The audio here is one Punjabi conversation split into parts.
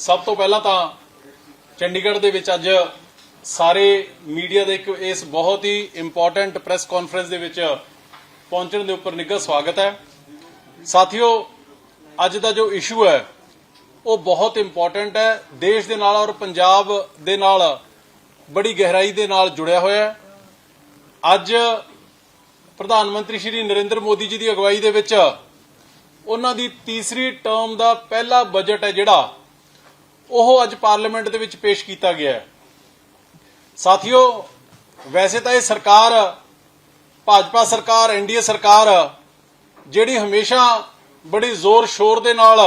ਸਭ ਤੋਂ ਪਹਿਲਾਂ ਤਾਂ ਚੰਡੀਗੜ੍ਹ ਦੇ ਵਿੱਚ ਅੱਜ ਸਾਰੇ ਮੀਡੀਆ ਦੇ ਇੱਕ ਇਸ ਬਹੁਤ ਹੀ ਇੰਪੋਰਟੈਂਟ ਪ੍ਰੈਸ ਕਾਨਫਰੰਸ ਦੇ ਵਿੱਚ ਪਹੁੰਚਣ ਦੇ ਉੱਪਰ ਨਿੱਘਾ ਸਵਾਗਤ ਹੈ। ਸਾਥੀਓ, ਅੱਜ ਦਾ ਜੋ ਇਸ਼ੂ ਹੈ, ਉਹ ਬਹੁਤ ਇੰਪੋਰਟੈਂਟ ਹੈ। ਦੇਸ਼ ਦੇ ਨਾਲ ਔਰ ਪੰਜਾਬ ਦੇ ਨਾਲ ਬੜੀ ਗਹਿਰਾਈ ਦੇ ਨਾਲ ਜੁੜਿਆ ਹੋਇਆ ਹੈ। ਅੱਜ ਪ੍ਰਧਾਨ ਮੰਤਰੀ ਸ਼੍ਰੀ ਨਰਿੰਦਰ ਮੋਦੀ ਜੀ ਦੀ ਅਗਵਾਈ ਦੇ ਵਿੱਚ ਉਹਨਾਂ ਦੀ ਤੀਸਰੀ ਟਰਮ ਦਾ ਪਹਿਲਾ ਬਜਟ ਹੈ ਜਿਹੜਾ ਉਹ ਅੱਜ ਪਾਰਲੀਮੈਂਟ ਦੇ ਵਿੱਚ ਪੇਸ਼ ਕੀਤਾ ਗਿਆ ਹੈ। ਸਾਥੀਓ, ਵੈਸੇ ਤਾਂ ਇਹ ਸਰਕਾਰ, ਭਾਜਪਾ ਸਰਕਾਰ ਐਨਡੀਏ ਸਰਕਾਰ, ਜਿਹੜੀ ਹਮੇਸ਼ਾ ਬੜੀ ਜ਼ੋਰ ਸ਼ੋਰ ਦੇ ਨਾਲ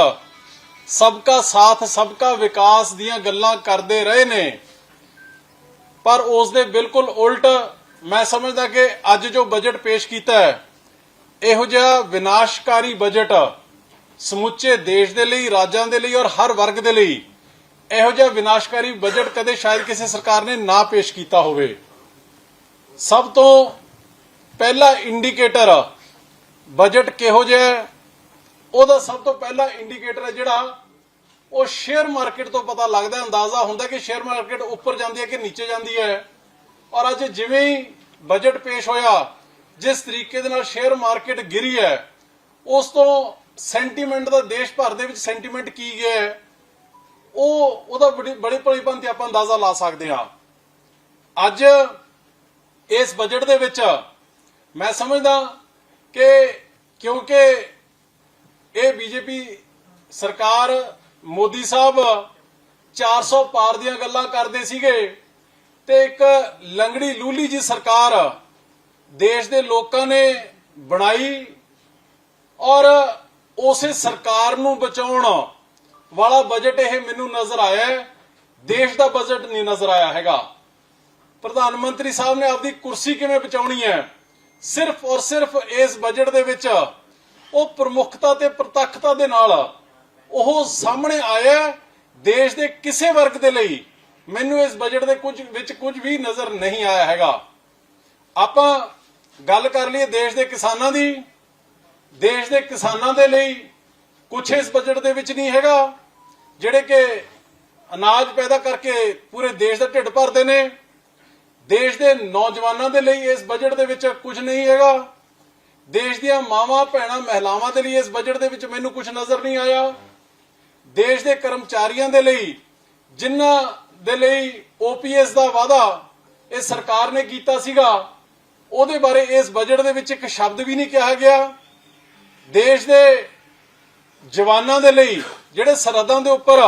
ਸਬਕਾ ਸਾਥ, ਸਬਕਾ ਵਿਕਾਸ ਦੀਆਂ ਗੱਲਾਂ ਕਰਦੇ ਰਹੇ ਨੇ, ਪਰ ਉਸ ਦੇ ਬਿਲਕੁਲ ਉਲਟ ਮੈਂ ਸਮਝਦਾ ਕਿ ਅੱਜ ਜੋ ਬਜਟ ਪੇਸ਼ ਕੀਤਾ ਹੈ, ਇਹੋ ਜਿਹਾ ਵਿਨਾਸ਼ਕਾਰੀ ਬਜਟ ਸਮੁੱਚੇ ਦੇਸ਼ ਦੇ ਲਈ, ਰਾਜਾਂ ਦੇ ਲਈ ਔਰ ਹਰ ਵਰਗ ਦੇ ਲਈ ਇਹੋ ਜਿਹਾ ਵਿਨਾਸ਼ਕਾਰੀ ਬਜਟ ਕਦੇ ਸ਼ਾਇਦ ਕਿਸੇ ਸਰਕਾਰ ਨੇ ਨਾ ਪੇਸ਼ ਕੀਤਾ ਹੋਵੇ। ਸਭ ਤੋਂ ਪਹਿਲਾ ਇੰਡੀਕੇਟਰ ਬਜਟ ਕਿਹੋ ਜਿਹਾ ਉਹਦਾ ਸਭ ਤੋਂ ਪਹਿਲਾ ਇੰਡੀਕੇਟਰ ਹੈ ਜਿਹੜਾ ਉਹ ਸ਼ੇਅਰ ਮਾਰਕੀਟ ਤੋਂ ਪਤਾ ਲੱਗਦਾ ਅੰਦਾਜ਼ਾ ਹੁੰਦਾ ਕਿ ਸ਼ੇਅਰ ਮਾਰਕੀਟ ਉੱਪਰ ਜਾਂਦੀ ਹੈ ਕਿ ਨੀਚੇ ਜਾਂਦੀ ਹੈ। ਔਰ ਅੱਜ ਜਿਵੇਂ ਹੀ ਬਜਟ ਪੇਸ਼ ਹੋਇਆ, ਜਿਸ ਤਰੀਕੇ ਦੇ ਨਾਲ ਸ਼ੇਅਰ ਮਾਰਕੀਟ ਗਿਰੀ ਹੈ, ਉਸ ਤੋਂ ਸੈਂਟੀਮੈਂਟ ਦਾ ਦੇਸ਼ ਭਰ ਦੇ ਵਿੱਚ ਸੈਂਟੀਮੈਂਟ ਕੀ ਗਿਆ ਹੈ? ਉਹ, ਉਹਦਾ ਬੜੀ ਬੜੀ ਤੇ ਆਪਾਂ ਅੰਦਾਜ਼ਾ ਲਾ ਸਕਦੇ ਹਾਂ। ਅੱਜ ਇਸ ਬਜਟ ਦੇ ਵਿੱਚ ਮੈਂ ਸਮਝਦਾ ਕਿ ਕਿਉਂਕਿ ਇਹ ਬੀਜੇਪੀ ਸਰਕਾਰ ਮੋਦੀ ਸਾਹਿਬ 400 ਪਾਰ ਦੀਆਂ ਗੱਲਾਂ ਕਰਦੇ ਸੀਗੇ ਤੇ ਇੱਕ ਲੰਗੜੀ ਲੂਲੀ ਜੀ ਸਰਕਾਰ ਦੇਸ਼ ਦੇ ਲੋਕਾਂ ਨੇ ਬਣਾਈ ਔਰ ਉਸੇ ਸਰਕਾਰ ਨੂੰ ਬਚਾਉਣ ਵਾਲਾ ਬਜਟ ਇਹ ਮੈਨੂੰ ਨਜ਼ਰ ਆਇਆ ਹੈ। ਦੇਸ਼ ਦਾ ਬਜਟ ਨਹੀਂ ਨਜ਼ਰ ਆਇਆ ਹੈਗਾ। ਪ੍ਰਧਾਨ ਮੰਤਰੀ ਸਾਹਿਬ ਨੇ ਆਪਦੀ ਕੁਰਸੀ ਕਿਵੇਂ ਬਚਾਉਣੀ ਹੈ? ਸਿਰਫ ਔਰ ਸਿਰਫ ਇਸ ਬਜਟ ਦੇ ਵਿੱਚ ਉਹ ਪ੍ਰਮੁੱਖਤਾ ਤੇ ਪ੍ਰਤੱਖਤਾ ਦੇ ਨਾਲ ਉਹ ਸਾਹਮਣੇ ਆਇਆ ਦੇਸ਼ ਦੇ ਕਿਸੇ ਵਰਗ ਦੇ ਲਈ। ਮੈਨੂੰ ਇਸ ਬਜਟ ਦੇ ਕੁਝ ਵਿੱਚ ਕੁਝ ਵੀ ਨਜ਼ਰ ਨਹੀਂ ਆਇਆ ਹੈਗਾ। ਆਪਾਂ ਗੱਲ ਕਰ ਲਈਏ ਦੇਸ਼ ਦੇ ਕਿਸਾਨਾਂ ਦੀ। ਦੇਸ਼ ਦੇ ਕਿਸਾਨਾਂ ਦੇ ਲਈ ਕੁਝ ਇਸ ਬਜਟ ਦੇ ਵਿੱਚ ਨਹੀਂ ਹੈਗਾ, ਜਿਹੜੇ ਕਿ ਅਨਾਜ ਪੈਦਾ ਕਰਕੇ ਪੂਰੇ ਦੇਸ਼ ਦਾ ਢਿੱਡ ਭਰਦੇ ਨੇ। ਦੇਸ਼ ਦੇ ਨੌਜਵਾਨਾਂ ਦੇ ਲਈ ਇਸ ਬਜਟ ਦੇ ਵਿੱਚ ਕੁਝ ਨਹੀਂ ਹੈਗਾ। ਦੇਸ਼ ਦੀਆਂ ਮਾਵਾਂ, ਭੈਣਾਂ, ਮਹਿਲਾਵਾਂ ਦੇ ਲਈ ਇਸ ਬਜਟ ਦੇ ਵਿੱਚ ਮੈਨੂੰ ਕੁਝ ਨਜ਼ਰ ਨਹੀਂ ਆਇਆ। ਦੇਸ਼ ਦੇ ਕਰਮਚਾਰੀਆਂ ਦੇ ਲਈ, ਜਿਨ੍ਹਾਂ ਦੇ ਲਈ ਓਪੀਐਸ ਦਾ ਵਾਅਦਾ ਇਹ ਸਰਕਾਰ ਨੇ ਕੀਤਾ ਸੀਗਾ, ਉਹਦੇ ਬਾਰੇ ਇਸ ਬਜਟ ਦੇ ਵਿੱਚ ਇੱਕ ਸ਼ਬਦ ਵੀ ਨਹੀਂ ਕਿਹਾ ਗਿਆ। ਦੇਸ਼ ਦੇ ਜਵਾਨਾਂ ਦੇ ਲਈ, ਜਿਹੜੇ ਸਰਹੱਦਾਂ ਦੇ ਉੱਪਰ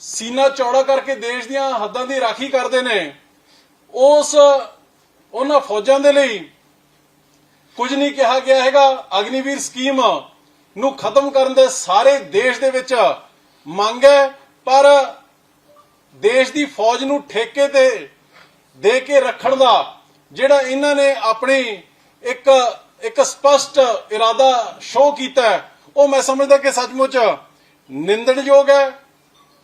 ਸੀਨਾ ਚੌੜਾ ਕਰਕੇ ਦੇਸ਼ ਦੀਆਂ ਹੱਦਾਂ ਦੀ ਰਾਖੀ ਕਰਦੇ ਨੇ, ਉਸ, ਉਹਨਾਂ ਫੌਜਾਂ ਦੇ ਲਈ ਕੁਝ ਨਹੀਂ ਕਿਹਾ ਗਿਆ ਹੈਗਾ। ਅਗਨੀਵੀਰ ਸਕੀਮ ਨੂੰ ਖਤਮ ਕਰਨ ਦੇ ਸਾਰੇ ਦੇਸ਼ ਦੇ ਵਿੱਚ ਮੰਗ ਹੈ, ਪਰ ਦੇਸ਼ ਦੀ ਫੌਜ ਨੂੰ ਠੇਕੇ ਤੇ ਦੇ ਕੇ ਰੱਖਣ ਦਾ, ਜਿਹੜਾ ਇਹਨਾਂ ਨੇ ਆਪਣੀ ਇੱਕ ਇੱਕ ਸਪਸ਼ਟ ਇਰਾਦਾ ਸ਼ੋਅ ਕੀਤਾ ਉਹ ਮੈਂ ਸਮਝਦਾ ਕਿ ਸੱਚਮੁੱਚ ਨਿੰਦਣਯੋਗ ਹੈ।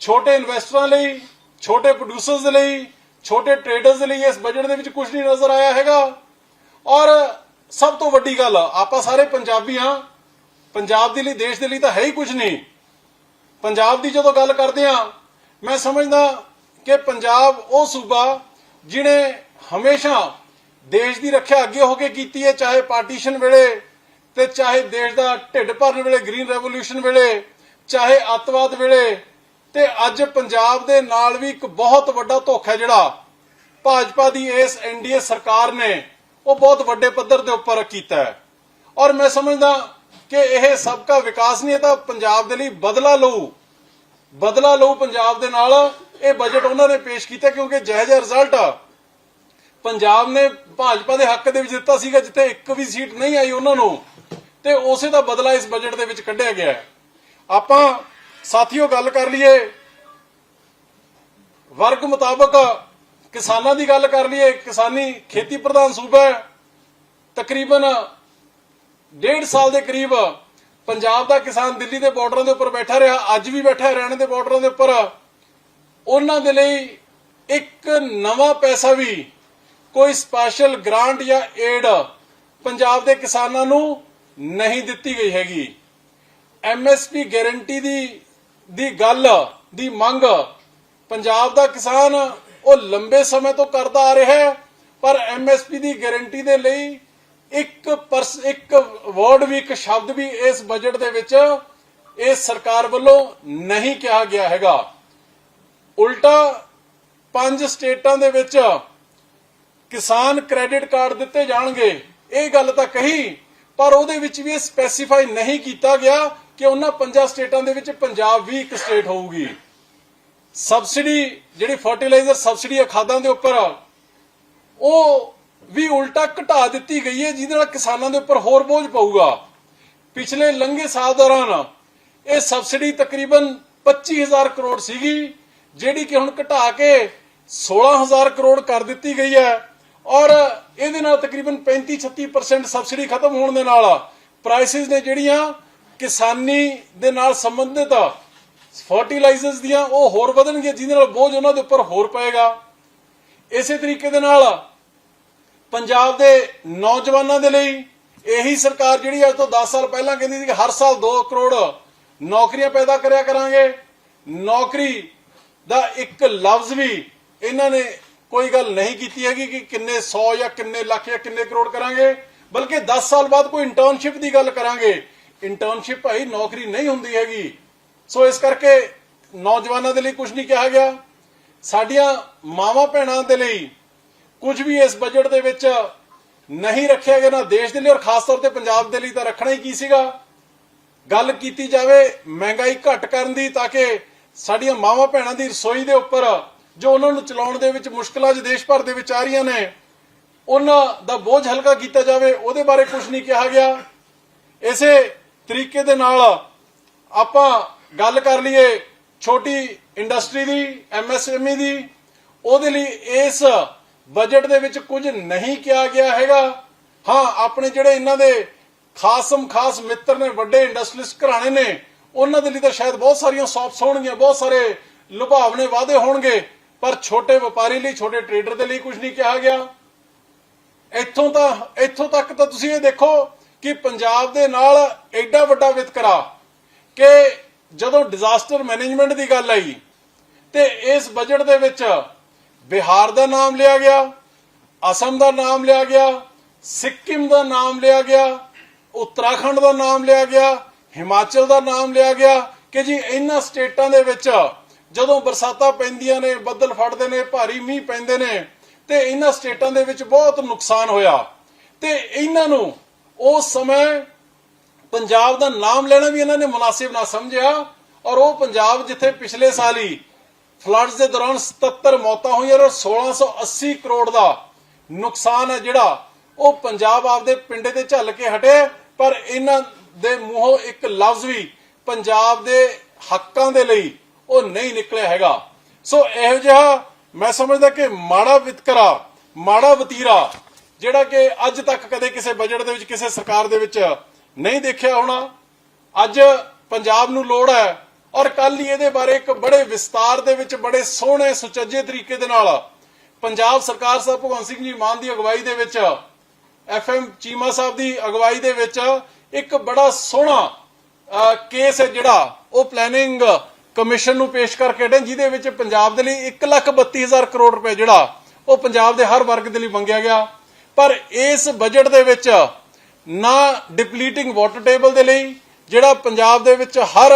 ਛੋਟੇ ਇਨਵੈਸਟਰਾਂ ਲਈ, ਛੋਟੇ ਪ੍ਰੋਡਿਊਸਰਸ ਦੇ ਲਈ, ਛੋਟੇ ਟ੍ਰੇਡਰਸ ਦੇ ਲਈ ਇਸ ਬਜਟ ਦੇ ਵਿੱਚ ਕੁਝ ਨਹੀਂ ਨਜ਼ਰ ਆਇਆ ਹੈਗਾ। ਔਰ ਸਭ ਤੋਂ ਵੱਡੀ ਗੱਲ, ਆਪਾਂ ਸਾਰੇ ਪੰਜਾਬੀ ਹਾਂ। ਪੰਜਾਬ ਦੇ ਲਈ, ਦੇਸ਼ ਦੇ ਲਈ ਤਾਂ ਹੈ ਹੀ ਕੁਝ ਨਹੀਂ। ਪੰਜਾਬ ਦੀ ਜਦੋਂ ਗੱਲ ਕਰਦੇ ਆ ਮੈਂ ਸਮਝਦਾ ਕਿ ਪੰਜਾਬ ਉਹ ਸੂਬਾ ਜਿਹਨੇ ਹਮੇਸ਼ਾ ਦੇਸ਼ ਦੀ ਰੱਖਿਆ ਅੱਗੇ ਹੋ ਕੇ ਕੀਤੀ ਹੈ, ਚਾਹੇ ਪਾਰਟੀਸ਼ਨ ਵੇਲੇ ਤੇ ਚਾਹੇ ਦੇਸ਼ ਦਾ ਢਿੱਡ ਭਰਨ ਵੇਲੇ ਗ੍ਰੀਨ ਰੈਵੋਲੂਸ਼ਨ ਵੇਲੇ, ਚਾਹੇ ਅਤਵਾਦ ਵੇਲੇ, ਤੇ ਅੱਜ ਪੰਜਾਬ ਦੇ ਨਾਲ ਵੀ ਇੱਕ ਬਹੁਤ ਵੱਡਾ ਧੋਖਾ ਜਿਹੜਾ ਭਾਜਪਾ ਦੀ ਇਸ ਐਨਡੀਏ ਸਰਕਾਰ ਨੇ, ਉਹ ਬਹੁਤ ਵੱਡੇ ਪੱਧਰ ਦੇ ਉੱਪਰ ਕੀਤਾ ਹੈ। ਔਰ ਮੈਂ ਸਮਝਦਾ ਕਿ ਇਹ ਸਬਕਾ ਵਿਕਾਸ ਨਹੀਂ, ਇਹ ਤਾਂ ਪੰਜਾਬ ਦੇ ਲਈ ਬਦਲਾ ਲਊ। ਬਦਲਾ ਲਊ ਪੰਜਾਬ ਦੇ ਨਾਲ, ਇਹ ਬਜਟ ਉਹਨਾਂ ਨੇ ਪੇਸ਼ ਕੀਤਾ ਕਿਉਂਕਿ ਜਿਹੋ ਜਿਹਾ ਰਿਜ਼ਲਟ ਪੰਜਾਬ ਨੇ ਭਾਜਪਾ ਦੇ ਹੱਕ ਦੇ ਵਿੱਚ ਦਿੱਤਾ ਸੀਗਾ, ਜਿੱਥੇ ਇੱਕ ਵੀ ਸੀਟ ਨਹੀਂ ਆਈ ਉਹਨਾਂ ਨੂੰ। ਤੇ ਉਸੇ ਦਾ ਬਦਲਾ ਇਸ ਬਜਟ ਦੇ ਵਿੱਚ ਕੱਢਿਆ ਗਿਆ ਹੈ। ਆਪਾਂ ਸਾਥੀਓ ਗੱਲ ਕਰ ਲਈਏ। ਵਰਗ ਮੁਤਾਬਕ ਕਿਸਾਨਾਂ ਦੀ ਗੱਲ ਕਰ ਲਈਏ। ਕਿਸਾਨੀ ਖੇਤੀ ਪ੍ਰਧਾਨ ਸੂਬਾ ਹੈ। ਤਕਰੀਬਨ ਡੇਢ ਸਾਲ ਦੇ ਕਰੀਬ ਪੰਜਾਬ ਦਾ ਕਿਸਾਨ ਦਿੱਲੀ ਦੇ ਬਾਰਡਰਾਂ ਦੇ ਉੱਪਰ ਬੈਠਾ ਰਿਹਾ। ਅੱਜ ਵੀ ਬੈਠਾ ਹੈ ਹਰਿਆਣਾ ਦੇ ਬਾਰਡਰਾਂ ਦੇ ਉੱਪਰ। ਉਹਨਾਂ ਦੇ ਲਈ ਇੱਕ ਨਵਾਂ ਪੈਸਾ ਵੀ ਕੋਈ ਸਪੈਸ਼ਲ ਗ੍ਰਾਂਟ ਜਾਂ ਏਡ ਪੰਜਾਬ ਦੇ ਕਿਸਾਨਾਂ ਨੂੰ ਨਹੀਂ ਦਿੱਤੀ ਗਈ ਹੈਗੀ। ਐਮਐਸਪੀ ਗਾਰੰਟੀ ਦੀ ਦੀ ਗੱਲ, ਦੀ ਮੰਗ ਪੰਜਾਬ ਦਾ ਕਿਸਾਨ ਉਹ ਲੰਬੇ ਸਮੇਂ ਤੋਂ ਕਰਦਾ ਆ ਰਿਹਾ ਹੈ, ਪਰ ਐਮਐਸਪੀ ਦੀ ਗਾਰੰਟੀ ਦੇ ਲਈ ਇੱਕ ਪਰਸ, ਇੱਕ ਵਰਡ ਵੀ, ਇੱਕ ਸ਼ਬਦ ਵੀ ਇਸ ਬਜਟ ਦੇ ਵਿੱਚ ਇਸ ਸਰਕਾਰ ਵੱਲੋਂ ਨਹੀਂ ਕਿਹਾ ਗਿਆ ਹੈਗਾ। ਉਲਟਾ ਪੰਜ ਸਟੇਟਾਂ ਦੇ ਵਿੱਚ ਕਿਸਾਨ ਕ੍ਰੈਡਿਟ ਕਾਰਡ ਦਿੱਤੇ ਜਾਣਗੇ। ਇਹ ਗੱਲ ਤਾਂ ਕਹੀ ਪਰ ਉਹਦੇ ਵਿੱਚ ਵੀ ਇਹ ਸਪੈਸੀਫਾਈ ਨਹੀਂ ਕੀਤਾ ਗਿਆ ਕਿ ਉਹਨਾਂ ਪੰਜਾਂ ਸਟੇਟਾਂ ਦੇ ਵਿੱਚ ਪੰਜਾਬ ਵੀ ਇੱਕ ਸਟੇਟ ਹੋਊਗੀ। ਸਬਸਿਡੀ ਜਿਹੜੀ ਫਰਟੀਲਾਈਜ਼ਰ ਸਬਸਿਡੀ ਹੈ ਖਾਦਾਂ ਦੇ ਉੱਪਰ, ਉਹ ਵੀ ਉਲਟਾ ਘਟਾ ਦਿੱਤੀ ਗਈ ਹੈ, ਜਿਹਦੇ ਨਾਲ ਕਿਸਾਨਾਂ ਦੇ ਉੱਪਰ ਹੋਰ ਬੋਝ ਪਊਗਾ। ਪਿਛਲੇ ਲੰਘੇ ਸਾਲ ਦੌਰਾਨ ਇਹ ਸਬਸਿਡੀ ਤਕਰੀਬਨ 25000 ਕਰੋੜ ਸੀਗੀ, ਜਿਹੜੀ ਕਿ ਹੁਣ ਘਟਾ ਕੇ 16000 ਕਰੋੜ ਕਰ ਦਿੱਤੀ ਗਈ ਹੈ। ਔਰ ਇਹਦੇ ਨਾਲ ਤਕਰੀਬਨ 35-36% ਸਬਸਿਡੀ ਖਤਮ ਹੋਣ ਦੇ ਨਾਲ ਪ੍ਰਾਈਸਿਸ ਨੇ ਜਿਹੜੀਆਂ ਕਿਸਾਨੀ ਦੇ ਨਾਲ ਸੰਬੰਧਿਤ ਫਰਟੀਲਾਈਜ਼ਰਸ ਦੀਆਂ ਉਹ ਹੋਰ ਵਧਣਗੀਆਂ, ਜਿਹਦੇ ਨਾਲ ਬੋਝ ਉਹਨਾਂ ਦੇ ਉੱਪਰ ਹੋਰ ਪਏਗਾ। ਇਸੇ ਤਰੀਕੇ ਦੇ ਨਾਲ ਪੰਜਾਬ ਦੇ ਨੌਜਵਾਨਾਂ ਦੇ ਲਈ ਇਹੀ ਸਰਕਾਰ ਜਿਹੜੀ ਅੱਜ ਤੋਂ 10 ਸਾਲ ਪਹਿਲਾਂ ਕਹਿੰਦੀ ਸੀ ਕਿ ਹਰ ਸਾਲ 2 ਕਰੋੜ ਨੌਕਰੀਆਂ ਪੈਦਾ ਕਰਿਆ ਕਰਾਂਗੇ। ਨੌਕਰੀ ਦਾ ਇੱਕ ਲਫ਼ਜ਼ ਵੀ ਇਹਨਾਂ ਨੇ ਕੋਈ ਗੱਲ ਨਹੀਂ ਕੀਤੀ ਹੈਗੀ ਕਿ ਕਿੰਨੇ 100 ਜਾਂ ਕਿੰਨੇ ਲੱਖ ਜਾਂ ਕਿੰਨੇ ਕਰੋੜ ਕਰਾਂਗੇ, ਬਲਕਿ 10 ਸਾਲ ਬਾਅਦ ਕੋਈ ਇੰਟਰਨਸ਼ਿਪ ਦੀ ਗੱਲ ਕਰਾਂਗੇ। ਇੰਟਰਨਸ਼ਿਪ ਭਾਈ ਨੌਕਰੀ ਨਹੀਂ ਹੁੰਦੀ ਹੈਗੀ। ਸੋ ਇਸ ਕਰਕੇ ਨੌਜਵਾਨਾਂ ਦੇ ਲਈ ਕੁਝ ਨਹੀਂ ਕਿਹਾ ਗਿਆ। ਸਾਡੀਆਂ ਮਾਵਾਂ ਭੈਣਾਂ ਦੇ ਲਈ ਕੁਝ ਵੀ ਇਸ ਬਜਟ ਦੇ ਵਿੱਚ ਨਹੀਂ ਰੱਖਿਆ ਗਿਆ, ਨਾ ਦੇਸ਼ ਦੇ ਲਈ ਔਰ ਖਾਸ ਤੌਰ ਤੇ ਪੰਜਾਬ ਦੇ ਲਈ ਤਾਂ ਰੱਖਣਾ ਹੀ ਕੀ ਸੀਗਾ? ਗੱਲ ਕੀਤੀ ਜਾਵੇ ਮਹਿੰਗਾਈ ਘਟ ਕਰਨ ਦੀ ਤਾਂ ਕਿ ਸਾਡੀਆਂ ਮਾਵਾਂ ਭੈਣਾਂ ਦੀ ਰਸੋਈ ਦੇ ਉੱਪਰ ਜੋ ਉਹਨਾਂ ਨੂੰ ਚਲਾਉਣ ਦੇ ਵਿੱਚ ਮੁਸ਼ਕਲਾਂ ਅੱਜ ਦੇਸ਼ ਭਰ ਦੇ ਵਿੱਚ ਆ ਰਹੀਆਂ ਨੇ, ਉਹਨਾਂ ਦਾ ਬੋਝ ਹਲਕਾ ਕੀਤਾ ਜਾਵੇ, ਉਹਦੇ ਬਾਰੇ ਕੁਝ ਨਹੀਂ ਕਿਹਾ ਗਿਆ। ਇਸੇ ਤਰੀਕੇ ਦੇ ਨਾਲ ਆਪਾਂ ਗੱਲ ਕਰ ਲਈਏ ਛੋਟੀ ਇੰਡਸਟਰੀ ਦੀ ਐਮਐਸਐਮਈ ਦੀ। ਉਹਦੇ ਲਈ ਇਸ ਬਜਟ ਦੇ ਵਿੱਚ ਕੁਝ ਨਹੀਂ ਕਿਹਾ ਗਿਆ ਹੈਗਾ। ਹਾਂ, ਆਪਣੇ ਜਿਹੜੇ ਇਹਨਾਂ ਦੇ ਖਾਸਮ ਖਾਸ ਮਿੱਤਰ ਨੇ, ਵੱਡੇ ਇੰਡਸਟਰੀਲਿਸਟ ਘਰਾਣੇ ਨੇ, ਉਹਨਾਂ ਦੇ ਲਈ ਤਾਂ ਸ਼ਾਇਦ ਬਹੁਤ ਸਾਰੀਆਂ ਸੌਪਸ ਹੋਣਗੀਆਂ ਬਹੁਤ ਸਾਰੇ ਲੁਭਾਵਣੇ ਵਾਅਦੇ ਹੋਣਗੇ। ਪਰ ਛੋਟੇ ਵਪਾਰੀ ਲਈ, ਛੋਟੇ ਟਰੇਡਰ ਦੇ ਲਈ ਕੁਝ ਨਹੀਂ ਕਿਹਾ ਗਿਆ। ਇੱਥੋਂ ਤਾਂ, ਇੱਥੋਂ ਤੱਕ ਤਾਂ ਤੁਸੀਂ ਇਹ ਦੇਖੋ ਕਿ ਪੰਜਾਬ ਦੇ ਨਾਲ ਐਡਾ ਵੱਡਾ ਵਿਤਕਰਾ ਕਿ ਜਦੋਂ ਡਿਜ਼ਾਸਟਰ ਮੈਨੇਜਮੈਂਟ ਦੀ ਗੱਲ ਆਈ, ਤੇ ਇਸ ਬਜਟ ਦੇ ਵਿੱਚ ਬਿਹਾਰ ਦਾ ਨਾਮ ਲਿਆ ਗਿਆ, ਅਸਮ ਦਾ ਨਾਮ ਲਿਆ ਗਿਆ, ਸਿੱਕਿਮ ਦਾ ਨਾਮ ਲਿਆ ਗਿਆ, ਉੱਤਰਾਖੰਡ ਦਾ ਨਾਮ ਲਿਆ ਗਿਆ, ਹਿਮਾਚਲ ਦਾ ਨਾਮ ਲਿਆ ਗਿਆ ਕਿ ਜੀ ਇਹਨਾਂ ਸਟੇਟਾਂ ਦੇ ਵਿੱਚ ਜਦੋਂ ਬਰਸਾਤਾਂ ਪੈਂਦੀਆਂ ਨੇ, ਬੱਦਲ ਫੜਦੇ ਨੇ, ਭਾਰੀ ਮੀਂਹ ਪੈਂਦੇ ਨੇ, ਤੇ ਇਹਨਾਂ ਸਟੇਟਾਂ ਦੇ ਵਿੱਚ ਬਹੁਤ ਨੁਕਸਾਨ ਹੋਇਆ। ਤੇ ਇਹਨਾਂ ਨੂੰ ਉਸ ਸਮੇਂ ਪੰਜਾਬ ਦਾ ਨਾਮ ਲੈਣਾ ਵੀ ਇਹਨਾਂ ਨੇ ਮੁਨਾਸਿਬ ਨਾ ਸਮਝਿਆ, ਔਰ ਉਹ ਪੰਜਾਬ ਜਿੱਥੇ ਪਿਛਲੇ ਸਾਲ ਹੀ ਫਲੱਡਸ ਦੇ ਦੌਰਾਨ 77 ਮੌਤਾਂ ਹੋਈਆਂ ਔਰ 1680 ਕਰੋੜ ਦਾ ਨੁਕਸਾਨ ਹੈ ਜਿਹੜਾ, ਉਹ ਪੰਜਾਬ ਆਪਦੇ ਪਿੰਡੇ ਤੇ ਝੱਲ ਕੇ ਹਟੇ, ਪਰ ਇਹਨਾਂ ਦੇ ਮੂੰਹੋਂ ਇੱਕ ਲਫ਼ਜ਼ ਵੀ ਪੰਜਾਬ ਦੇ ਹੱਕਾਂ ਦੇ ਲਈ ਉਹ ਨਹੀਂ ਨਿਕਲਿਆ ਹੈਗਾ। ਸੋ ਇਹੋ ਜਿਹਾ ਮੈਂ ਸਮਝਦਾ ਕਿ ਮਾੜਾ ਵਿਤਕਰਾ, ਮਾੜਾ ਵਤੀਰਾ, ਜਿਹੜਾ ਕਿ ਅੱਜ ਤੱਕ ਕਦੇ ਕਿਸੇ ਬਜਟ ਦੇ ਵਿੱਚ, ਕਿਸੇ ਸਰਕਾਰ ਦੇ ਵਿੱਚ ਨਹੀਂ ਦੇਖਿਆ ਹੋਣਾ, ਅੱਜ ਪੰਜਾਬ ਨੂੰ ਲੋੜ ਹੈ ਔਰ ਕੱਲ ਹੀ ਇਹਦੇ ਬਾਰੇ ਇੱਕ ਬੜੇ ਵਿਸਤਾਰ ਦੇ ਵਿੱਚ, ਬੜੇ ਸੋਹਣੇ, ਸੁਚੱਜੇ ਤਰੀਕੇ ਦੇ ਨਾਲ ਪੰਜਾਬ ਸਰਕਾਰ ਸਾਹਿਬ, ਭਗਵੰਤ ਸਿੰਘ ਜੀ ਮਾਨ ਦੀ ਅਗਵਾਈ ਦੇ ਵਿੱਚ, ਐਫਐਮ ਚੀਮਾ ਸਾਹਿਬ ਦੀ ਅਗਵਾਈ ਦੇ ਵਿੱਚ ਇੱਕ ਬੜਾ ਸੋਹਣਾ ਕੇਸ ਹੈ ਜਿਹੜਾ, ਉਹ ਪਲੈਨਿੰਗ ਕਮਿਸ਼ਨ ਨੂੰ ਪੇਸ਼ ਕਰਕੇ ਹਟੇ ਜਿਹਦੇ ਵਿੱਚ ਪੰਜਾਬ ਦੇ ਲਈ 132000 ਕਰੋੜ ਰੁਪਏ ਜਿਹੜਾ, ਉਹ ਪੰਜਾਬ ਦੇ ਹਰ ਵਰਗ ਦੇ ਲਈ ਮੰਗਿਆ ਗਿਆ। ਪਰ ਇਸ ਬਜਟ ਦੇ ਵਿੱਚ ਨਾ ਡਿਪਲੀਟਿੰਗ ਵਾਟਰ ਟੇਬਲ ਦੇ ਲਈ, ਜਿਹੜਾ ਪੰਜਾਬ ਦੇ ਵਿੱਚ ਹਰ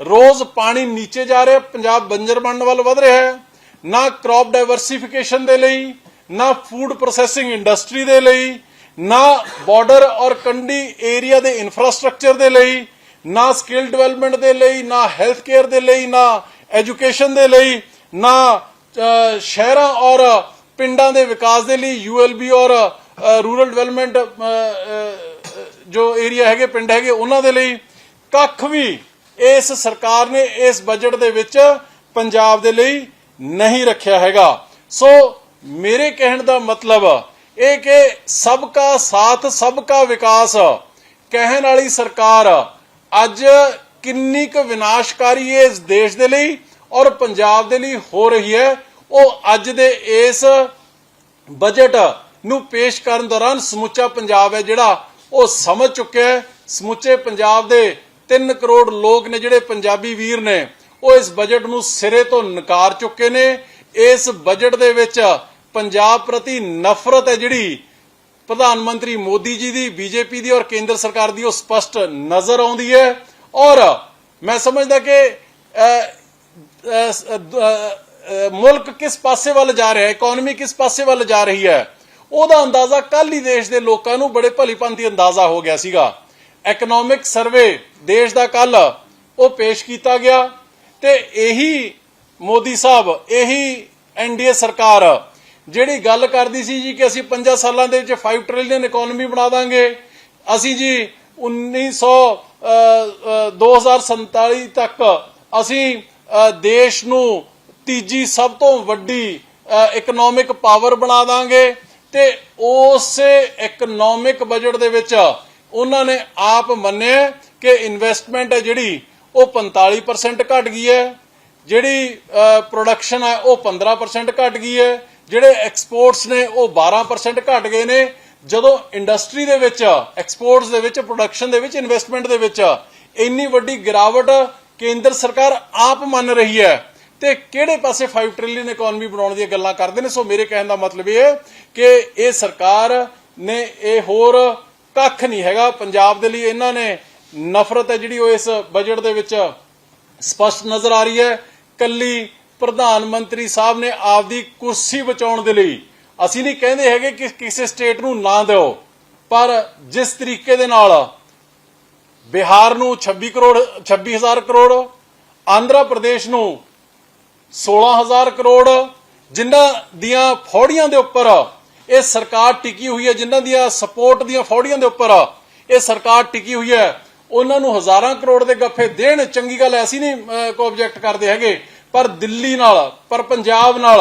ਰੋਜ਼ ਪਾਣੀ ਨੀਚੇ ਜਾ ਰਿਹਾ, ਪੰਜਾਬ ਬੰਜਰ ਬਣਨ ਵੱਲ ਵਧ ਰਿਹਾ ਹੈ, ਨਾ ਕ੍ਰੌਪ ਡਾਈਵਰਸਿਫਿਕੇਸ਼ਨ ਦੇ ਲਈ, ਨਾ ਫੂਡ ਪ੍ਰੋਸੈਸਿੰਗ ਇੰਡਸਟਰੀ ਦੇ ਲਈ, ਨਾ ਬਾਰਡਰ ਔਰ ਕੰਡੀ ਏਰੀਆ ਦੇ ਇਨਫਰਾਸਟ੍ਰਕਚਰ ਦੇ ਲਈ ਨਾ ਸਕਿੱਲ ਡਿਵੈਲਪਮੈਂਟ ਦੇ ਲਈ, ਨਾ ਹੈਲਥ ਕੇਅਰ ਦੇ ਲਈ, ਨਾ ਐਜੂਕੇਸ਼ਨ ਦੇ ਲਈ, ਨਾ ਸ਼ਹਿਰਾਂ ਔਰ ਪਿੰਡਾਂ ਦੇ ਵਿਕਾਸ ਦੇ ਲਈ ਯੂਐਲਬੀ ਔਰ ਰੂਰਲ ਡਿਵੈਲਪਮੈਂਟ ਜੋ ਏਰੀਆ ਹੈਗੇ, ਪਿੰਡ ਹੈਗੇ, ਉਹਨਾਂ ਦੇ ਲਈ ਕੱਖ ਵੀ ਇਸ ਸਰਕਾਰ ਨੇ ਇਸ ਬਜਟ ਦੇ ਵਿੱਚ ਪੰਜਾਬ ਦੇ ਲਈ ਨਹੀਂ ਰੱਖਿਆ ਹੈਗਾ। ਸੋ ਮੇਰੇ ਕਹਿਣ ਦਾ ਮਤਲਬ ਇਹ ਕਿ ਸਭ ਕਾ ਸਾਥ ਸਭ ਕਾ ਵਿਕਾਸ ਕਹਿਣ ਵਾਲੀ ਸਰਕਾਰ ਅੱਜ ਕਿੰਨੀ ਕੁ ਵਿਨਾਸ਼ਕਾਰੀ ਹੈ ਇਸ ਦੇਸ਼ ਦੇ ਲਈ ਔਰ ਪੰਜਾਬ ਦੇ ਲਈ ਹੋ ਰਹੀ ਹੈ। ਉਹ ਅੱਜ ਦੇ ਇਸ ਬਜਟ ਨੂੰ ਪੇਸ਼ ਕਰਨ ਦੌਰਾਨ ਸਮੁੱਚਾ ਪੰਜਾਬ ਹੈ ਜਿਹੜਾ ਉਹ ਸਮਝ ਚੁੱਕਿਆ ਹੈ। ਸਮੁੱਚੇ ਪੰਜਾਬ ਦੇ 3 ਕਰੋੜ ਲੋਕ ਨੇ ਜਿਹੜੇ ਪੰਜਾਬੀ ਵੀਰ ਨੇ, ਉਹ ਇਸ ਬਜਟ ਨੂੰ ਸਿਰੇ ਤੋਂ ਨਕਾਰ ਚੁੱਕੇ ਨੇ। ਇਸ ਬਜਟ ਦੇ ਵਿੱਚ ਪੰਜਾਬ ਪ੍ਰਤੀ ਨਫ਼ਰਤ ਹੈ ਜਿਹੜੀ ਪ੍ਰਧਾਨ ਮੰਤਰੀ ਮੋਦੀ ਜੀ ਦੀ, ਬੀਜੇਪੀ ਦੀ ਔਰ ਕੇਂਦਰ ਸਰਕਾਰ ਦੀ ਉਹ ਸਪਸ਼ਟ ਨਜ਼ਰ ਆਉਂਦੀ ਹੈ। ਔਰ ਮੈਂ ਸਮਝਦਾ ਕਿ ਮੁਲਕ ਕਿਸ ਪਾਸੇ ਵੱਲ ਜਾ ਰਿਹਾ ਹੈ ਇਕਨੋਮੀ ਕਿਸ ਪਾਸੇ ਵੱਲ ਜਾ ਰਹੀ ਹੈ, ਉਹਦਾ ਅੰਦਾਜ਼ਾ ਕੱਲ ਹੀ ਦੇਸ਼ ਦੇ ਲੋਕਾਂ ਨੂੰ ਬੜੇ ਭਲੀਭਾਂਤੀ ਅੰਦਾਜ਼ਾ ਹੋ ਗਿਆ ਸੀਗਾ। ਇਕਨੋਮਿਕ ਸਰਵੇ ਦੇਸ਼ ਦਾ ਕੱਲ ਉਹ ਪੇਸ਼ ਕੀਤਾ ਗਿਆ ਤੇ ਇਹੀ ਮੋਦੀ ਸਾਹਿਬ, ਇਹੀ ਐਨਡੀਏ ਸਰਕਾਰ ਜਿਹੜੀ ਗੱਲ ਕਰਦੀ ਸੀ ਜੀ ਕਿ ਅਸੀਂ 5 ਸਾਲਾਂ ਦੇ ਵਿੱਚ 5 ਟ੍ਰਿਲੀਅਨ ਇਕਨੋਮੀ ਬਣਾ ਦਾਂਗੇ। ਅਸੀਂ ਜੀ 1900 ਅ, ਅ, 2047 ਤੱਕ ਅਸੀਂ ਦੇਸ਼ ਨੂੰ ਤੀਜੀ ਸਭ ਤੋਂ ਵੱਡੀ ਇਕਨੋਮਿਕ ਪਾਵਰ ਬਣਾ ਦਾਂਗੇ ਤੇ ਉਸੇ ਇਕਨੋਮਿਕ ਬਜਟ ਦੇ ਵਿੱਚ ਉਹਨਾਂ ਨੇ ਆਪ ਮੰਨਿਆ ਕਿ ਇਨਵੈਸਟਮੈਂਟ ਹੈ ਜਿਹੜੀ ਉਹ 45% ਘਟ ਗਈ ਹੈ। ਜਿਹੜੀ ਪ੍ਰੋਡਕਸ਼ਨ ਹੈ ਉਹ 15% ਘਟ ਗਈ ਹੈ। ਜਿਹੜੇ ਐਕਸਪੋਰਟਸ ਨੇ, ਉਹ 12% ਘਟ ਗਏ ਨੇ। ਜਦੋਂ ਇੰਡਸਟਰੀ ਦੇ ਵਿੱਚ ਐਕਸਪੋਰਟਸ ਦੇ ਵਿੱਚ ਪ੍ਰੋਡਕਸ਼ਨ ਦੇ ਵਿੱਚ ਇਨਵੈਸਟਮੈਂਟ ਦੇ ਵਿੱਚ ਇੰਨੀ ਵੱਡੀ ਗਿਰਾਵਟ ਕੇਂਦਰ ਸਰਕਾਰ ਆਪ ਮੰਨ ਰਹੀ ਹੈ। ਤੇ ਕਿਹੜੇ ਪਾਸੇ 5 ਟ੍ਰਿਲੀਅਨ ਇਕਨੋਮੀ ਬਣਾਉਣ ਦੀਆਂ ਗੱਲਾਂ ਕਰਦੇ ਨੇ? ਸੋ ਮੇਰੇ ਕਹਿਣ ਦਾ ਮਤਲਬ ਇਹ ਹੈ ਕਿ ਇਹ ਸਰਕਾਰ ਨੇ ਇਹ ਹੋਰ ਕੱਖ ਨਹੀਂ ਹੈਗਾ। ਪੰਜਾਬ ਦੇ ਲਈ ਇਹਨਾਂ ਨੇ ਨਫ਼ਰਤ ਹੈ ਜਿਹੜੀ ਉਹ ਇਸ ਬਜਟ ਦੇ ਵਿੱਚ ਸਪਸ਼ਟ ਨਜ਼ਰ ਆ ਰਹੀ ਹੈ। ਕੱਲੀ ਪ੍ਰਧਾਨ ਮੰਤਰੀ ਸਾਹਿਬ ਨੇ ਆਪਦੀ ਕੁਰਸੀ ਬਚਾਉਣ ਦੇ ਲਈ ਅਸੀਂ ਨਹੀਂ ਕਹਿੰਦੇ ਹੈਗੇ ਕਿ ਕਿਸੇ ਸਟੇਟ ਨੂੰ ਨਾ ਦਿਓ ਪਰ ਜਿਸ ਤਰੀਕੇ ਦੇ ਨਾਲ ਬਿਹਾਰ ਨੂੰ 26 ਕਰੋੜ 26000 ਕਰੋੜ ਆਂਧਰਾ ਪ੍ਰਦੇਸ਼ ਨੂੰ 16000 ਕਰੋੜ ਜਿਨ੍ਹਾਂ ਦੀਆਂ ਫੌੜੀਆਂ ਦੇ ਉੱਪਰ ਇਹ ਸਰਕਾਰ ਟਿਕੀ ਹੋਈ ਹੈ ਜਿਨ੍ਹਾਂ ਦੀਆਂ ਸਪੋਰਟ ਦੀਆਂ ਫੌੜੀਆਂ ਦੇ ਉੱਪਰ ਇਹ ਸਰਕਾਰ ਟਿਕੀ ਹੋਈ ਹੈ ਉਹਨਾਂ ਨੂੰ ਹਜ਼ਾਰਾਂ ਕਰੋੜ ਦੇ ਗੱਫੇ ਦੇਣ ਚੰਗੀ ਗੱਲ ਐਸੀ ਨਹੀਂ ਅਹ, ਕੋ ਆਬਜੈਕਟ ਕਰਦੇ ਹੈਗੇ। ਪਰ ਦਿੱਲੀ ਨਾਲ, ਪਰ ਪੰਜਾਬ ਨਾਲ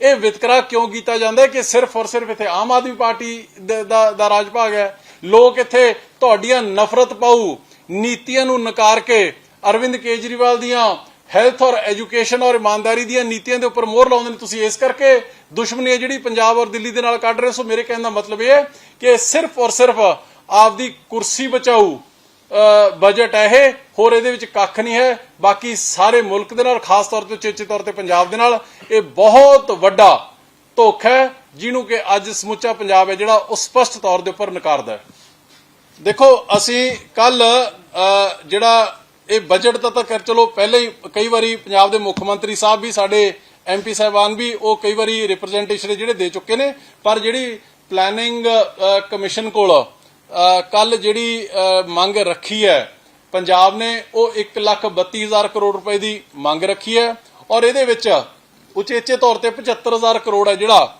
ਇਹ ਵਿਤਕਰਾ ਕਿਉਂ ਕੀਤਾ ਜਾਂਦਾ ਕਿ ਸਿਰਫ ਔਰ ਸਿਰਫ ਇੱਥੇ ਆਮ ਆਦਮੀ ਪਾਰਟੀ ਦਾ ਦਾ ਰਾਜ ਭਾਗ ਹੈ ਲੋਕ ਇੱਥੇ ਤੁਹਾਡੀਆਂ ਨਫ਼ਰਤ ਪਾਊ, ਨੀਤੀਆਂ ਨੂੰ ਨਕਾਰ ਕੇ ਅਰਵਿੰਦ ਕੇਜਰੀਵਾਲ ਦੀਆਂ ਹੈਲਥ ਔਰ ਐਜੂਕੇਸ਼ਨ ਔਰ ਇਮਾਨਦਾਰੀ ਦੀਆਂ ਨੀਤੀਆਂ ਦੇ ਉੱਪਰ ਮੋਹਰ ਲਾਉਂਦੇ ਨੇ ਤੁਸੀਂ ਇਸ ਕਰਕੇ ਦੁਸ਼ਮਣੀ ਹੈ ਜਿਹੜੀ ਪੰਜਾਬ ਔਰ ਦਿੱਲੀ ਦੇ ਨਾਲ ਕੱਢ ਰਹੇ ਹੋ। ਸੋ ਮੇਰੇ ਕਹਿਣ ਦਾ ਮਤਲਬ ਇਹ ਹੈ ਕਿ ਸਿਰਫ ਔਰ ਸਿਰਫ ਆਪਦੀ ਕੁਰਸੀ ਬਚਾਉ ਬਜਟ ਹੈ ਇਹ, ਹੋਰ ਇਹਦੇ ਵਿੱਚ ਕੱਖ ਨਹੀਂ ਹੈ। ਬਾਕੀ ਸਾਰੇ ਮੁਲਕ ਦੇ ਨਾਲ, ਖਾਸ ਤੌਰ ਤੇ ਚੇਚੇ ਤੌਰ ਤੇ ਪੰਜਾਬ ਦੇ ਨਾਲ, ਇਹ ਬਹੁਤ ਵੱਡਾ ਧੋਖਾ ਹੈ, ਜਿਹਨੂੰ ਕਿ ਅੱਜ ਸਮੁੱਚਾ ਪੰਜਾਬ ਹੈ, ਜਿਹੜਾ ਉਹ ਸਪਸ਼ਟ ਤੌਰ ਦੇ ਉੱਪਰ ਨਕਾਰਦਾ ਹੈ। ਦੇਖੋ, ਅਸੀਂ ਕੱਲ ਜਿਹੜਾ ਇਹ ਬਜਟ ਦਾ ਤਾਂ ਕਰ ਚਲੋ, ਪਹਿਲੇ ਹੀ ਕਈ ਵਾਰੀ ਪੰਜਾਬ ਦੇ ਮੁੱਖ ਮੰਤਰੀ ਸਾਹਿਬ ਵੀ, ਸਾਡੇ ਐਮਪੀ ਸਾਹਿਬਾਨ ਵੀ, ਉਹ ਕਈ ਵਾਰੀ ਰਿਪਰੈਜ਼ੈਂਟੇਸ਼ਨ ਜਿਹੜੇ ਦੇ ਚੁੱਕੇ ਨੇ, ਪਰ ਜਿਹੜੀ ਪਲੈਨਿੰਗ ਕਮਿਸ਼ਨ ਕੋਲ ਕੱਲ ਜਿਹੜੀ ਮੰਗ ਰੱਖੀ ਹੈ, ਪੰਜਾਬ ਨੇ ਉਹ 132000 ਕਰੋੜ ਰੁਪਏ ਦੀ ਮੰਗ ਰੱਖੀ ਹੈ ਔਰ ਇਹਦੇ ਵਿੱਚ ਉਚੇਚੇ ਤੌਰ ਤੇ 75000 ਕਰੋੜ ਹੈ ਜਿਹੜਾ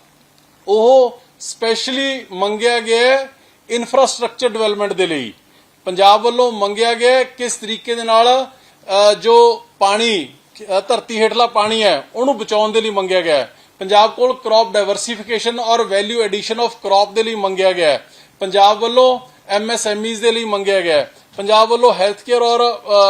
ਉਹ ਸਪੈਸ਼ਲੀ ਮੰਗਿਆ ਗਿਆ ਇਨਫਰਾਸਟ੍ਰਕਚਰ ਡਿਵੈਲਪਮੈਂਟ ਦੇ ਲਈ। ਪੰਜਾਬ ਵੱਲੋਂ ਮੰਗਿਆ ਗਿਆ ਕਿਸ ਤਰੀਕੇ ਦੇ ਨਾਲ ਜੋ ਪਾਣੀ ਧਰਤੀ ਹੇਠਲਾ ਪਾਣੀ ਹੈ, ਉਹਨੂੰ ਬਚਾਉਣ ਦੇ ਲਈ ਮੰਗਿਆ ਗਿਆ ਪੰਜਾਬ ਕੋਲ ਕ੍ਰੌਪ ਡਾਈਵਰਸਿਫਿਕੇਸ਼ਨ ਔਰ ਵੈਲਿਊ ਐਡੀਸ਼ਨ ਆਫ ਕ੍ਰੌਪ ਦੇ ਲਈ ਮੰਗਿਆ ਗਿਆ ਪੰਜਾਬ ਵੱਲੋਂ ਐਮਐਸਐਮਈਜ਼ ਦੇ ਲਈ ਮੰਗਿਆ ਗਿਆ ਹੈ। ਪੰਜਾਬ ਵੱਲੋਂ ਹੈਲਥ ਕੇਅਰ ਔਰ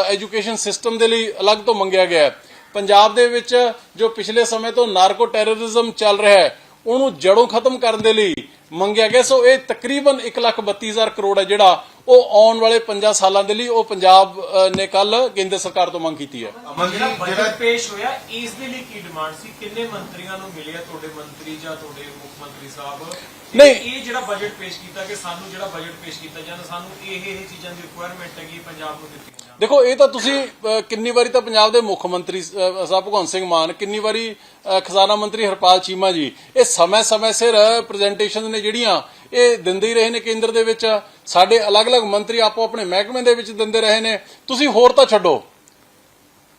ਐਜੂਕੇਸ਼ਨ ਸਿਸਟਮ ਦੇ ਲਈ ਅਲੱਗ ਤੋਂ ਮੰਗਿਆ ਗਿਆ ਹੈ। ਪੰਜਾਬ ਦੇ ਵਿੱਚ ਜੋ ਪਿਛਲੇ ਸਮੇਂ ਤੋਂ ਨਾਰਕੋ ਟੈਰਰਿਜ਼ਮ ਚੱਲ ਰਿਹਾ ਹੈ ਉਹਨੂੰ ਜੜੋਂ ਖਤਮ ਕਰਨ ਦੇ ਲਈ ਮੰਗਿਆ ਗਿਆ। ਸੋ ਇਹ ਤਕਰੀਬਨ 132000 ਕਰੋੜ ਹੈ ਜਿਹੜਾ ਉਹ ਆਉਣ ਵਾਲੇ 5 ਸਾਲਾਂ ਦੇ ਲਈ ਉਹ ਪੰਜਾਬ ਨੇ ਕੱਲ ਕੇਂਦਰ ਸਰਕਾਰ ਤੋਂ ਮੰਗ ਕੀਤੀ ਹੈ। ਅਮਨ ਜੀ ਜਿਹੜਾ ਜਿਹੜਾ ਬਜਟ ਪੇਸ਼ ਹੋਇਆ ਇਸ ਦੇ ਲਈ ਕੀ ਡਿਮਾਂਡ ਸੀ? ਕਿੰਨੇ ਮੰਤਰੀਆਂ ਨੂੰ ਮਿਲਿਆ ਤੁਹਾਡੇ ਮੰਤਰੀ ਜਾਂ ਤੁਹਾਡੇ ਮੁੱਖ ਮੰਤਰੀ ਸਾਹਿਬ? ਨਹੀਂ। ਇਹ ਜਿਹੜਾ ਬਜਟ ਪੇਸ਼ ਕੀਤਾ ਕਿ ਸਾਨੂੰ ਜਿਹੜਾ ਬਜਟ ਪੇਸ਼ ਕੀਤਾ ਜਾਂਦਾ ਸਾਨੂੰ ਇਹ ਇਹ ਚੀਜ਼ਾਂ ਦੀ ਰਿਕੁਆਇਰਮੈਂਟ ਹੈਗੀ ਪੰਜਾਬ ਨੂੰ ਜਾਣ ਦੇਖੋ ਇਹ ਤਾਂ ਤੁਸੀਂ ਅ, ਕਿੰਨੀ ਵਾਰੀ ਤਾਂ ਪੰਜਾਬ ਦੇ ਮੁੱਖ ਮੰਤਰੀ ਅ, ਸਾਹਿਬ ਭਗਵੰਤ ਸਿੰਘ ਮਾਨ ਕਿੰਨੀ ਵਾਰੀ ਅ, ਖਜ਼ਾਨਾ ਮੰਤਰੀ ਹਰਪਾਲ ਚੀਮਾ ਜੀ ਇਹ ਸਮੇਂ-ਸਮੇਂ ਸਿਰ ਪ੍ਰੈਜੈਂਟੇਸ਼ਨ ਨੇ ਜਿਹੜੀਆਂ ਇਹ ਦਿੰਦੇ ਹੀ ਰਹੇ ਨੇ ਕੇਂਦਰ ਦੇ ਵਿੱਚ। ਸਾਡੇ ਅਲੱਗ-ਅਲੱਗ ਮੰਤਰੀ ਆਪੋ ਆਪਣੇ ਮਹਿਕਮੇ ਦੇ ਵਿੱਚ ਦਿੰਦੇ ਰਹੇ ਨੇ। ਤੁਸੀਂ ਹੋਰ ਤਾਂ ਛੱਡੋ।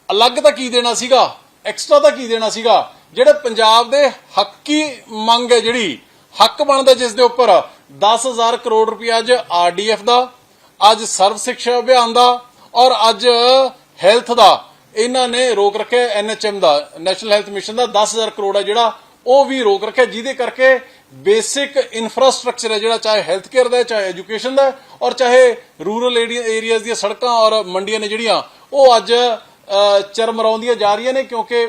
ਅਲੱਗ ਤਾਂ ਕੀ ਦੇਣਾ ਸੀਗਾ? ਐਕਸਟਰਾ ਤਾਂ ਕੀ ਦੇਣਾ ਸੀਗਾ? ਜਿਹੜੇ ਪੰਜਾਬ ਦੇ ਹੱਕੀ ਮੰਗ ਹੈ ਜਿਹੜੀ ਹੱਕ ਬਣਦਾ ਜਿਸ ਦੇ ਉੱਪਰ 10000 ਕਰੋੜ ਰੁਪਇਆ ਅੱਜ ਆਰਡੀਐਫ ਦਾ ਅੱਜ ਸਰਵ ਸਿੱਖਿਆ ਅਭਿਆਨ ਦਾ ਔਰ ਅੱਜ ਹੈਲਥ ਦਾ, ਇਹਨਾਂ ਨੇ ਰੋਕ ਰੱਖਿਆ ਐਨਐਚਐਮ ਦਾ ਨੈਸ਼ਨਲ ਹੈਲਥ ਮਿਸ਼ਨ ਦਾ 10000 ਕਰੋੜ ਹੈ ਜਿਹੜਾ, ਉਹ ਵੀ ਰੋਕ ਰੱਖਿਆ, ਜਿਹਦੇ ਕਰਕੇ ਬੇਸਿਕ ਇਨਫਰਾਸਟ੍ਰਕਚਰ ਹੈ ਜਿਹੜਾ, ਚਾਹੇ ਹੈਲਥ ਕੇਅਰ ਦਾ ਚਾਹੇ ਐਜੂਕੇਸ਼ਨ ਦਾ ਔਰ ਚਾਹੇ ਰੂਰਲ ਏਰੀਆਜ਼ ਦੀਆਂ ਸੜਕਾਂ ਔਰ ਮੰਡੀਆਂ ਨੇ ਜਿਹੜੀਆਂ, ਉਹ ਅੱਜ ਚਰਮਰਾਉਂਦੀਆਂ ਜਾ ਰਹੀਆਂ ਨੇ, ਕਿਉਂਕਿ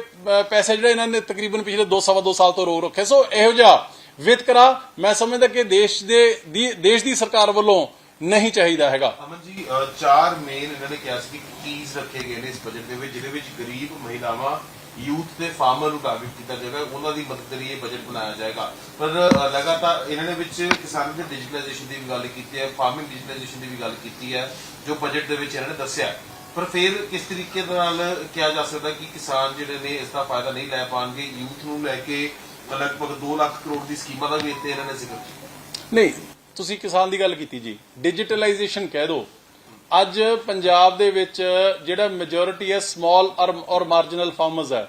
ਪੈਸੇ ਜਿਹੜਾ ਇਹਨਾਂ ਨੇ ਤਕਰੀਬਨ ਪਿਛਲੇ 2 ਸਵਾ 2 ਸਾਲ ਤੋਂ ਰੋਕ ਰੱਖੇ, ਸੋ ਇਹੋ ਜਿਹਾ ਵਿਤਕਰਾ ਮੈਂ ਸਮਝਦਾ ਕਿ ਦੇਸ਼ ਦੇ, ਦੇਸ਼ ਦੀ ਸਰਕਾਰ ਵੱਲੋਂ ਨਹੀਂ ਚਾਹੀਦਾ ਹੈਗਾ। ਅਮਨ ਜੀ ਚਾਰ ਮੇਨ ਇਹਨਾਂ ਨੇ ਕਿਹਾ ਸੀ ਕਿ ਕੀਜ਼ ਰੱਖੇ ਗਏ ਨੇ ਇਸ ਬਜਟ ਦੇ ਵਿੱਚ ਜਿਹਦੇ ਵਿੱਚ ਗਰੀਬ ਮਹਿਲਾਵਾਂ ਯੂਥ ਤੇ ਫਾਰਮਰ ਨੂੰ ਟਾਰਗੇਟ ਕੀਤਾ ਜਾਏਗਾ। ਉਹਨਾਂ ਦੀ ਮਦਦ ਲਈ ਇਹ ਬਜਟ ਬਣਾਇਆ ਜਾਏਗਾ। ਪਰ ਲਗਾਤਾਰ ਇਹਨਾਂ ਨੇ ਵਿੱਚ ਕਿਸਾਨਾਂ ਦੇ ਡਿਜੀਟਲਾਈਜੇਸ਼ਨ ਦੀ ਵੀ ਗੱਲ ਕੀਤੀ ਹੈ ਫਾਰਮਿੰਗ ਡਿਜੀਟਲਾਈਜੇਸ਼ਨ ਦੀ ਵੀ ਗੱਲ ਕੀਤੀ ਹੈ ਜੋ ਬਜਟ ਦੇ ਵਿੱਚ ਇਹਨਾਂ ਨੇ ਦੱਸਿਆ। ਪਰ ਫਿਰ ਕਿਸ ਤਰੀਕੇ ਦੇ ਨਾਲ ਕਿਹਾ ਜਾ ਸਕਦਾ ਕਿ ਕਿਸਾਨ ਜਿਹੜੇ ਨੇ ਇਸ ਦਾ ਫਾਇਦਾ ਨਹੀਂ ਲੈ ਪਾਣਗੇ? ਯੂਥ ਨੂੰ ਲੈ ਕੇ ਲਗਭਗ 2 ਲੱਖ ਕਰੋੜ ਦੀ ਸਕੀਮਾਂ ਦਾ ਵੀ ਇੱਥੇ ਇਹਨਾਂ ਨੇ ਜ਼ਿਕਰ ਕੀਤਾ। ਨਹੀਂ ਤੁਸੀਂ ਕਿਸਾਨ ਦੀ ਗੱਲ ਕੀਤੀ ਜੀ। ਡਿਜੀਟਲਾਈਜੇਸ਼ਨ ਕਹਿ ਦੋ। ਅੱਜ ਪੰਜਾਬ ਦੇ ਵਿੱਚ ਜਿਹੜਾ ਮੈਜੋਰਿਟੀ ਹੈ ਸਮਾਲ ਔਰ ਮਾਰਜਨਲ ਫਾਰਮਰਸ ਹੈ।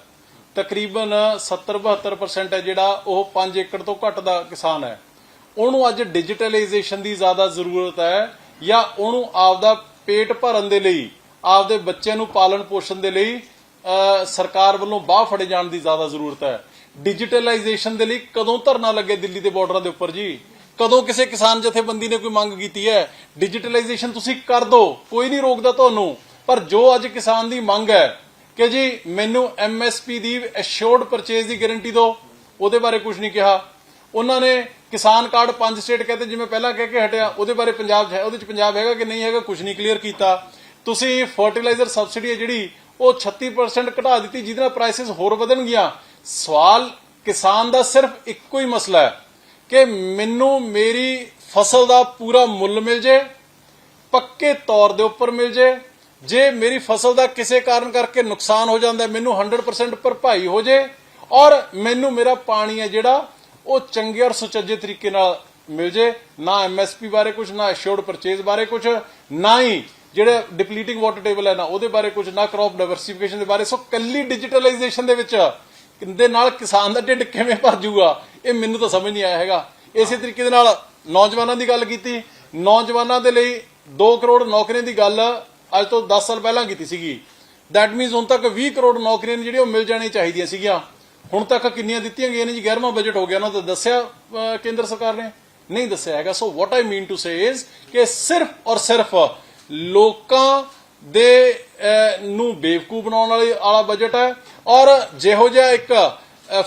ਤਕਰੀਬਨ 70-72% ਹੈ ਜਿਹੜਾ ਉਹ 5 ਏਕੜ ਤੋਂ ਘੱਟ ਦਾ ਕਿਸਾਨ ਹੈ। ਉਹਨੂੰ ਅੱਜ ਡਿਜੀਟਲਾਈਜੇਸ਼ਨ ਦੀ ਜ਼ਿਆਦਾ ਜ਼ਰੂਰਤ ਹੈ ਜਾਂ ਉਹਨੂੰ ਆਪਦਾ ਪੇਟ ਭਰਨ ਦੇ ਲਈ, ਆਪਦੇ ਬੱਚਿਆਂ ਨੂੰ ਪਾਲਣ ਪੋਸ਼ਣ ਦੇ ਲਈ ਸਰਕਾਰ ਵੱਲੋਂ ਬਾਹ ਫੜੇ ਜਾਣ ਦੀ ਜ਼ਿਆਦਾ ਜ਼ਰੂਰਤ ਹੈ। ਡਿਜੀਟਲਾਈਜੇਸ਼ਨ ਦੇ ਲਈ ਕਦੋਂ ਧਰਨਾ ਲੱਗੇ ਦਿੱਲੀ ਦੇ ਬਾਰਡਰਾਂ ਦੇ ਉੱਪਰ ਜੀ? ਕਦੋਂ ਕਿਸੇ ਕਿਸਾਨ ਜਥੇਬੰਦੀ ਨੇ ਕੋਈ ਮੰਗ ਕੀਤੀ ਹੈ? ਡਿਜੀਟਲਾਈਜੇਸ਼ਨ ਤੁਸੀਂ ਕਰ ਦਿਓ ਕੋਈ ਨਹੀਂ ਰੋਕਦਾ ਤੁਹਾਨੂੰ। ਪਰ ਜੋ ਅੱਜ ਕਿਸਾਨ ਦੀ ਮੰਗ ਹੈ ਕਿ ਜੀ ਮੈਨੂੰ ਐਮਐਸਪੀ ਦੀ ਅਸ਼ੋਰਡ ਪਰਚੇਸ ਦੀ ਗਾਰੰਟੀ ਦਿਓ, ਉਹਦੇ ਬਾਰੇ ਕੁਝ ਨਹੀਂ ਕਿਹਾ। ਉਹਨਾਂ ਨੇ ਕਿਸਾਨ ਕਾਰਡ ਪੰਜ ਸਟੇਟ ਕਹਿੰਦੇ ਜਿਵੇਂ ਪਹਿਲਾਂ ਕਹਿ ਕੇ ਹਟਿਆ, ਉਹਦੇ ਬਾਰੇ ਪੰਜਾਬ ਹੈ, ਉਹਦੇ ਚ ਪੰਜਾਬ ਹੈਗਾ ਕਿ ਨਹੀਂ ਹੈਗਾ ਕੁਝ ਨਹੀਂ ਕਲੀਅਰ ਕੀਤਾ। ਤੁਸੀਂ ਫਰਟੀਲਾਈਜ਼ਰ ਸਬਸਿਡੀ ਹੈ ਜਿਹੜੀ, ਉਹ 36% ਘਟਾ ਦਿੱਤੀ, ਜਿਹਦੇ ਨਾਲ ਪ੍ਰਾਈਸਸ ਹੋਰ ਵਧਣਗੀਆਂ। ਸਵਾਲ ਕਿਸਾਨ ਦਾ ਸਿਰਫ ਇੱਕੋ ਹੀ ਮਸਲਾ ਹੈ। ਕਿ ਮੈਨੂੰ ਮੇਰੀ ਫਸਲ ਦਾ ਪੂਰਾ ਮੁੱਲ ਮਿਲ ਜੇ, ਪੱਕੇ ਤੌਰ ਦੇ ਉੱਪਰ ਮਿਲ ਜੇ। ਜੇ ਮੇਰੀ ਫਸਲ ਦਾ ਕਿਸੇ ਕਾਰਨ ਕਰਕੇ ਨੁਕਸਾਨ ਹੋ ਜਾਂਦਾ, ਮੈਨੂੰ 100% ਭਰਪਾਈ ਹੋ ਜੇ ਔਰ ਮੈਨੂੰ ਮੇਰਾ ਪਾਣੀ ਹੈ ਜਿਹੜਾ, ਉਹ ਚੰਗੇ ਔਰ ਸੁਚੱਜੇ ਤਰੀਕੇ ਨਾਲ ਮਿਲ ਜੇ। ਨਾ ਐਮਐਸਪੀ ਬਾਰੇ ਕੁਝ ਨਾ ਅਸ਼ੋਰਡ ਪਰਚੇਜ਼ ਬਾਰੇ ਕੁਝ ਨਾ ਹੀ ਜਿਹੜੇ ਡਿਪਲੀਟਿੰਗ ਵਾਟਰ ਟੇਬਲ ਹੈ ਨਾ, ਉਹਦੇ ਬਾਰੇ ਕੁਝ ਨਾ ਕ੍ਰੌਪ ਡਾਈਵਰਸਿਫਿਕੇਸ਼ਨ ਦੇ ਬਾਰੇ। ਸੋ ਕੱਲੀ ਡਿਜੀਟਲਾਈਜੇਸ਼ਨ ਦੇ ਵਿੱਚ ਦੇ ਨਾਲ ਕਿਸਾਨ ਦਾ ਢਿੱਡ ਕਿਵੇਂ ਭਰ ਜਾਊਗਾ ਇਹ ਮੈਨੂੰ ਤਾਂ ਸਮਝ ਨਹੀਂ ਆਇਆ ਹੈਗਾ। ਇਸੇ ਤਰੀਕੇ ਦੇ ਨਾਲ ਨੌਜਵਾਨਾਂ ਦੀ ਗੱਲ ਕੀਤੀ। ਨੌਜਵਾਨਾਂ ਦੇ ਲਈ 2 ਕਰੋੜ ਨੌਕਰੀਆਂ ਦੀ ਗੱਲ ਅੱਜ ਤੋਂ 10 ਸਾਲ ਪਹਿਲਾਂ ਕੀਤੀ ਸੀਗੀ। ਦੈਟ ਮੀਨਸ ਹੁਣ ਤੱਕ 20 ਕਰੋੜ ਨੌਕਰੀਆਂ ਜਿਹੜੀਆਂ ਉਹ ਮਿਲ ਜਾਣੀਆਂ ਚਾਹੀਦੀਆਂ ਸੀਗੀਆਂ। ਹੁਣ ਤੱਕ ਕਿੰਨੀਆਂ ਦਿੱਤੀਆਂ ਗਈਆਂ ਨੇ ਜੀ? 11ਵਾਂ ਬਜਟ ਹੋ ਗਿਆ। ਉਹਨਾਂ ਦਾ ਦੱਸਿਆ ਕੇਂਦਰ ਸਰਕਾਰ ਨੇ? ਨਹੀਂ ਦੱਸਿਆ ਹੈਗਾ। So what I mean to say is ਕਿ ਸਿਰਫ ਔਰ ਸਿਰਫ ਲੋਕਾਂ ਦੇ ਨੂੰ ਬੇਵਕੂਫ ਬਣਾਉਣ ਵਾਲੀ ਆਲਾ ਬਜਟ ਹੈ। ਔਰ ਜਿਹੋ ਜਿਹਾ ਇੱਕ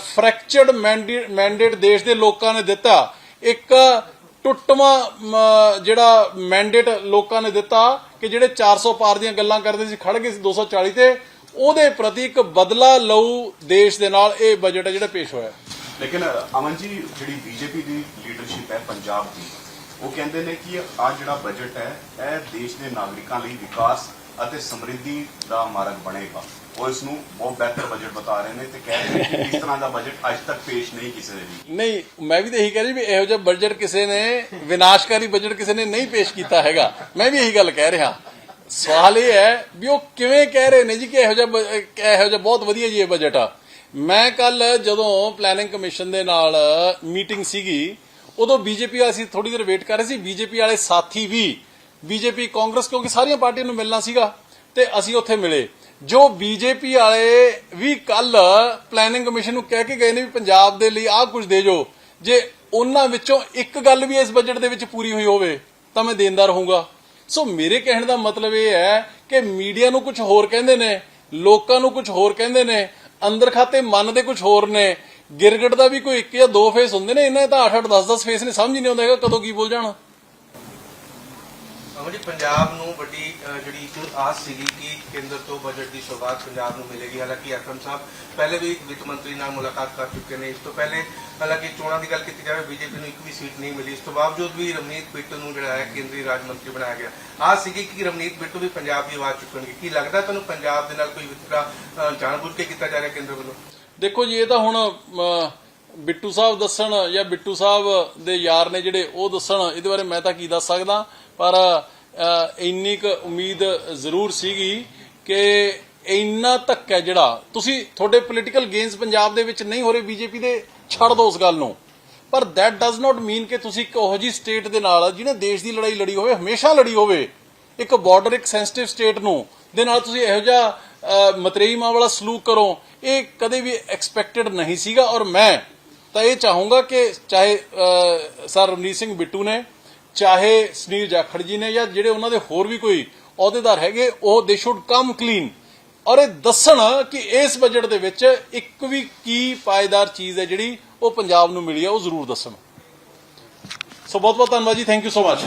ਫ੍ਰੈਕਚਰਡ ਮੈਂਡੇਟ ਦੇਸ਼ ਦੇ ਲੋਕਾਂ ਨੇ ਦਿੱਤਾ। ਇੱਕ ਟੁੱਟਵਾਂ ਜਿਹੜਾ ਮੈਂਡੇਟ ਲੋਕਾਂ ਨੇ ਦਿੱਤਾ ਕਿ ਜਿਹੜੇ 400 ਪਾਰ ਦੀਆਂ ਗੱਲਾਂ ਕਰਦੇ ਸੀ ਖੜ ਗਏ ਸੀ 240 ਤੇ, ਉਹਦੇ ਪ੍ਰਤੀ ਇੱਕ ਬਦਲਾ ਲਊ ਦੇਸ਼ ਦੇ ਨਾਲ ਇਹ ਬਜਟ ਹੈ ਜਿਹੜਾ ਪੇਸ਼ ਹੋਇਆ। ਲੇਕਿਨ ਅਮਨ ਜੀ, ਜਿਹੜੀ ਬੀਜੇਪੀ ਦੀ ਲੀਡਰਸ਼ਿਪ ਹੈ ਪੰਜਾਬ ਦੀ, ਉਹ ਕਹਿੰਦੇ ਨੇ ਕਿ ਆ ਜਿਹੜਾ ਬਜਟ ਹੈ, ਇਹ ਦੇਸ਼ ਦੇ ਨਾਗਰਿਕਾਂ ਲਈ ਵਿਕਾਸ ਅਤੇ ਸਮਰਿੱਧੀ ਦਾ ਮਾਰਗ ਬਣੇਗਾ। ਉਹ ਇਸ ਨੂੰ ਬਹੁਤ ਬਿਹਤਰ ਬਜਟ ਬਤਾ ਰਹੇ ਨੇ ਤੇ ਕਹਿ ਰਹੇ ਨੇ ਕਿ ਇਸ ਤਰ੍ਹਾਂ ਦਾ ਬਜਟ ਅੱਜ ਤੱਕ ਪੇਸ਼ ਨਹੀਂ ਕਿਸੇ ਦੇ ਲਈ ਨਹੀਂ, ਮੈਂ ਵੀ ਤਾਂ ਇਹੀ ਕਹਿ ਰਹੀ ਵੀ ਇਹੋ ਜਿਹਾ ਬਜਟ ਕਿਸੇ ਨੇ, ਵਿਨਾਸ਼ਕਾਰੀ ਬਜਟ ਕਿਸੇ ਨੇ ਨਹੀਂ ਪੇਸ਼ ਕੀਤਾ ਹੈਗਾ। ਮੈਂ ਵੀ ਇਹੀ ਗੱਲ ਕਹਿ ਰਿਹਾ। ਸਵਾਲ ਇਹ ਹੈ ਵੀ ਉਹ ਕਿਵੇਂ ਕਹਿ ਰਹੇ ਨੇ ਜੀ ਕਿ ਇਹੋ ਜਿਹਾ ਇਹੋ ਜਿਹਾ ਬਹੁਤ ਵਧੀਆ ਜੀ ਇਹ ਬਜਟ ਆ। ਮੈਂ ਕੱਲ ਜਦੋਂ ਪਲੈਨਿੰਗ ਕਮਿਸ਼ਨ ਦੇ ਨਾਲ ਮੀਟਿੰਗ ਸੀਗੀ, ਉਦੋਂ ਬੀਜੇਪੀ ਵਾਲੇ ਸੀ ਥੋੜੀ ਦੇਰ ਵੇਟ ਕਰ ਰਹੇ ਸੀ। ਬੀਜੇਪੀ ਵਾਲੇ ਸਾਥੀ ਵੀ ਬੀਜੇਪੀ ਕਾਂਗਰਸ ਕਿਉਂਕਿ ਸਾਰੀਆਂ ਪਾਰਟੀਆਂ ਨੂੰ ਮਿਲਣਾ ਸੀਗਾ ਤੇ ਅਸੀਂ ਉੱਥੇ ਮਿਲੇ। ਜੋ ਬੀਜੇਪੀ ਵਾਲੇ ਵੀ ਕੱਲ ਪਲੈਨਿੰਗ ਕਮਿਸ਼ਨ ਨੂੰ ਕਹਿ ਕੇ ਗਏ ਨੇ ਵੀ ਪੰਜਾਬ ਦੇ ਲਈ ਆਹ ਕੁਝ ਦੇ ਜੋ, ਜੇ ਉਹਨਾਂ ਵਿੱਚੋਂ ਇੱਕ ਗੱਲ ਵੀ ਇਸ ਬਜਟ ਦੇ ਵਿੱਚ ਪੂਰੀ ਹੋਈ ਹੋਵੇ, ਤਾਂ ਮੈਂ ਦੇਣਦਾਰ ਰਹੂੰਗਾ ਸੋ ਮੇਰੇ ਕਹਿਣ ਦਾ ਮਤਲਬ ਇਹ ਹੈ ਕਿ ਮੀਡੀਆ ਨੂੰ ਕੁਝ ਹੋਰ ਕਹਿੰਦੇ ਨੇ, ਲੋਕਾਂ ਨੂੰ ਕੁਝ ਹੋਰ ਕਹਿੰਦੇ ਨੇ, ਅੰਦਰ ਖਾਤੇ ਮਨ ਦੇ ਕੁਝ ਹੋਰ ਨੇ, ਗਿਰਗਟ ਦਾ ਵੀ ਕੋਈ ਇੱਕ ਜਾਂ ਦੋ ਫੇਸ ਹੁੰਦੇ ਨੇ ਇਹਨਾਂ ਦੇ ਤਾਂ 8-8 10-10 ਫੇਸ ਨੇ, ਸਮਝ ਨਹੀਂ ਆਉਂਦਾ ਹੈਗਾ ਕਦੋਂ ਕੀ ਬੋਲ ਜਾਣਾ। ਅਮਰ ਪੰਜਾਬ ਨੂੰ ਵੱਡੀ ਜਿਹੜੀ ਆਸ ਸੀਗੀ ਕਿ ਕੇਂਦਰ ਤੋਂ ਬਜਟ ਦੀ ਸ਼ੁਰੂਆਤ ਪੰਜਾਬ ਨੂੰ ਮਿਲੇਗੀ। ਹਾਲਾਂਕਿ ਅਕਰਮ ਸਾਹਿਬ ਪਹਿਲੇ ਵੀ ਵਿੱਤ ਮੰਤਰੀ ਨਾਲ ਮੁਲਾਕਾਤ ਕਰ ਚੁੱਕੇ ਨੇ। ਇਸ ਤੋਂ ਪਹਿਲੇ ਹਾਲਾਂਕਿ ਚੋਣਾਂ ਦੀ ਗੱਲ ਕੀਤੀ ਜਾਵੇ, ਬੀਜੇਪੀ ਨੂੰ ਇੱਕ ਵੀ ਸੀਟ ਨਹੀਂ ਮਿਲੀ। ਇਸ ਤੋਂ ਬਾਵਜੂਦ ਵੀ ਰਮਨੀਤ ਬਿੱਟੂ ਨੂੰ ਜਿਹੜਾ ਹੈ ਕੇਂਦਰੀ ਰਾਜ ਮੰਤਰੀ ਬਣਾਇਆ ਗਿਆ। ਆਸ ਸੀਗੀ ਕਿ ਰਮਨੀਤ ਬਿੱਟੂ ਵੀ ਪੰਜਾਬ ਦੀ ਆਵਾਜ਼ ਚੁੱਕਣਗੇ। ਕੀ ਲੱਗਦਾ ਤੁਹਾਨੂੰ ਪੰਜਾਬ ਦੇ ਨਾਲ ਕੋਈ ਵਿਤਕਰਾ ਜਾਣਬੁੱਝ ਕੇ ਕੀਤਾ ਜਾ ਰਿਹਾ ਕੇਂਦਰ ਵੱਲੋਂ? ਦੇਖੋ ਜੀ, ਇਹ ਤਾਂ ਹੁਣ ਬਿੱਟੂ ਸਾਹਿਬ ਦੱਸਣ ਜਾਂ ਬਿੱਟੂ ਸਾਹਿਬ ਦੇ ਯਾਰ ਨੇ ਜਿਹੜੇ ਉਹ ਦੱਸਣ, ਇਹਦੇ ਬਾਰੇ ਮੈਂ ਤਾਂ ਕੀ ਦੱਸ ਸਕਦਾ? ਪਰ ਇੰਨੀ ਕੁ ਉਮੀਦ ਜ਼ਰੂਰ ਸੀਗੀ ਕਿ ਇੰਨਾ ਧੱਕਾ ਜਿਹੜਾ, ਤੁਸੀਂ ਤੁਹਾਡੇ ਪੋਲੀਟੀਕਲ ਗੇਮਸ ਪੰਜਾਬ ਦੇ ਵਿੱਚ ਨਹੀਂ ਹੋ ਰਹੇ, ਬੀਜੇਪੀ ਦੇ ਛੱਡ ਦਿਓ ਉਸ ਗੱਲ ਨੂੰ। ਪਰ ਦੈਟ does not ਮੀਨ ਕਿ ਤੁਸੀਂ ਇੱਕ ਉਹੋ ਜੀ ਸਟੇਟ ਦੇ ਨਾਲ ਜਿਹਨੇ ਦੇਸ਼ ਦੀ ਲੜਾਈ ਲੜੀ ਹੋਵੇ, ਹਮੇਸ਼ਾ ਲੜੀ ਹੋਵੇ। ਇੱਕ ਬਾਰਡਰ ਇੱਕ ਸੈਂਸਿਟਿਵ ਸਟੇਟ ਨੂੰ, ਦੇ ਨਾਲ ਤੁਸੀਂ ਇਹੋ ਜਿਹਾ ਮਤਰੇਈ ਮਾਂ ਵਾਲਾ ਸਲੂਕ ਕਰੋ, ਇਹ ਕਦੇ ਵੀ ਐਕਸਪੈਕਟਡ ਨਹੀਂ ਸੀਗਾ। ਔਰ ਮੈਂ ਤਾਂ ਇਹ ਚਾਹੂੰਗਾ ਕਿ ਚਾਹੇ ਸਰ ਰਣਜੀਤ ਸਿੰਘ ਬਿੱਟੂ ਨੇ ਚਾਹੇ ਸੁਨੀਲ ਜਾਖੜ ਜੀ ਨੇ ਜਾਂ ਜਿਹੜੇ ਉਹਨਾਂ ਦੇ ਹੋਰ ਵੀ ਕੋਈ ਅਹੁਦੇਦਾਰ ਹੈਗੇ, ਉਹ ਦੇ ਸ਼ੁੱਡ ਕਮ ਕਲੀਨ ਔਰ ਇਹ ਦੱਸਣ ਕਿ ਇਸ ਬਜਟ ਦੇ ਵਿੱਚ ਇੱਕ ਵੀ ਕੀ ਪਾਇਦਾਰ ਚੀਜ਼ ਹੈ ਜਿਹੜੀ ਉਹ ਪੰਜਾਬ ਨੂੰ ਮਿਲੀ ਹੈ ਉਹ ਜ਼ਰੂਰ ਦੱਸਣ। ਸੋ ਬਹੁਤ ਬਹੁਤ ਧੰਨਵਾਦ ਜੀ ਥੈਂਕ ਯੂ ਸੋ ਮਚ